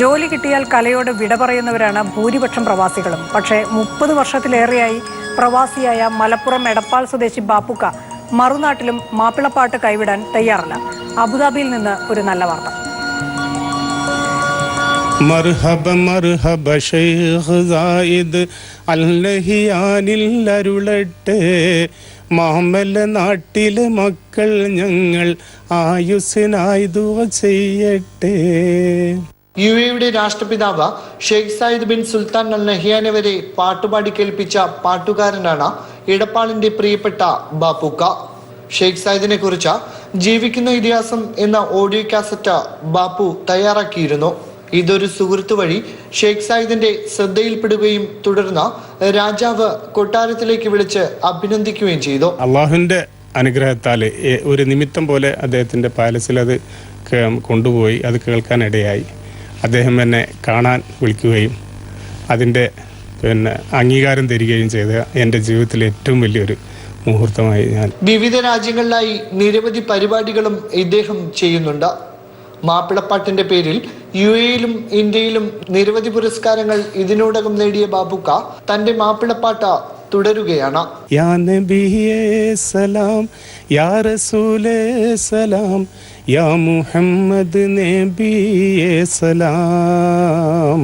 ജോലി കിട്ടിയാൽ കലയോട് വിട പറയുന്നവരാണ് ഭൂരിപക്ഷം പ്രവാസികളും. പക്ഷേ മുപ്പത് വർഷത്തിലേറെയായി പ്രവാസിയായ മലപ്പുറം എടപ്പാൾ സ്വദേശി ബാപ്പുക്ക മറുനാട്ടിലും മാപ്പിളപ്പാട്ട് കൈവിടാൻ തയ്യാറല്ല. അബുദാബിയിൽ നിന്ന് ഒരു നല്ല വാർത്ത. മർഹബ മർഹബ ഷെയ്ഖ് സായിദ് മാമല നാട്ടിലെ മക്കൾ ഞങ്ങൾ ആയുസ്സിനായി ദുവ ചെയ്യട്ടെ. യു എയുടെ രാഷ്ട്രപിതാവ് Sheikh Zayed bin Sultan Al നഹിയാനെ വരെ പാട്ടുപാടി കേൾപ്പിച്ച പാട്ടുകാരനാണ് ഇടപ്പാളിന്റെ പ്രിയപ്പെട്ട ബാപ്പുക്ക. ഷെയ്ഖ് സായിദിനെ കുറിച്ച് ജീവിക്കുന്ന ഇതിഹാസം എന്ന ഓഡിയോ കാസറ്റ് ബാപ്പു തയ്യാറാക്കിയിരുന്നു. ഇതൊരു സുഹൃത്തു വഴി ഷെയ്ഖ് സായിദിന്റെ ശ്രദ്ധയിൽപ്പെടുകയും തുടർന്ന് രാജാവ് കൊട്ടാരത്തിലേക്ക് വിളിച്ച് അഭിനന്ദിക്കുകയും ചെയ്തു. അള്ളാഹുവിന്റെ അനുഗ്രഹത്താൽ ഒരു നിമിത്തം പോലെ അദ്ദേഹത്തിന്റെ പാലസിൽ അത് കൊണ്ടുപോയി അത് കേൾക്കാനിടയായി. അദ്ദേഹം എന്നെ കാണാൻ വിളിക്കുകയും അതിന്റെ പിന്നെ അംഗീകാരം തരികയും ചെയ്ത എന്റെ ജീവിതത്തിലെ ഏറ്റവും വലിയൊരു മുഹൂർത്തമായി ഞാൻ വിവിധ രാജ്യങ്ങളിലായി നിരവധി പരിപാടികളും ഇദ്ദേഹം ചെയ്യുന്നുണ്ട്. മാപ്പിളപ്പാട്ടിന്റെ പേരിൽ യു എയിലും ഇന്ത്യയിലും നിരവധി പുരസ്കാരങ്ങൾ ഇതിനോടകം നേടിയ ബാബുക്ക തന്റെ മാപ്പിളപ്പാട്ട് തുടരുകയാണ്. യാ നബിയേ സലാം യാ റസൂലേ സലാം യാ മുഹമ്മദ് നബിയേ സലാം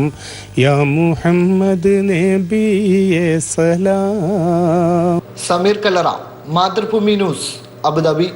യാ മുഹമ്മദ് നബിയേ സലാം. Sameer Kalara Mathrubhumi news Abu Dhabi.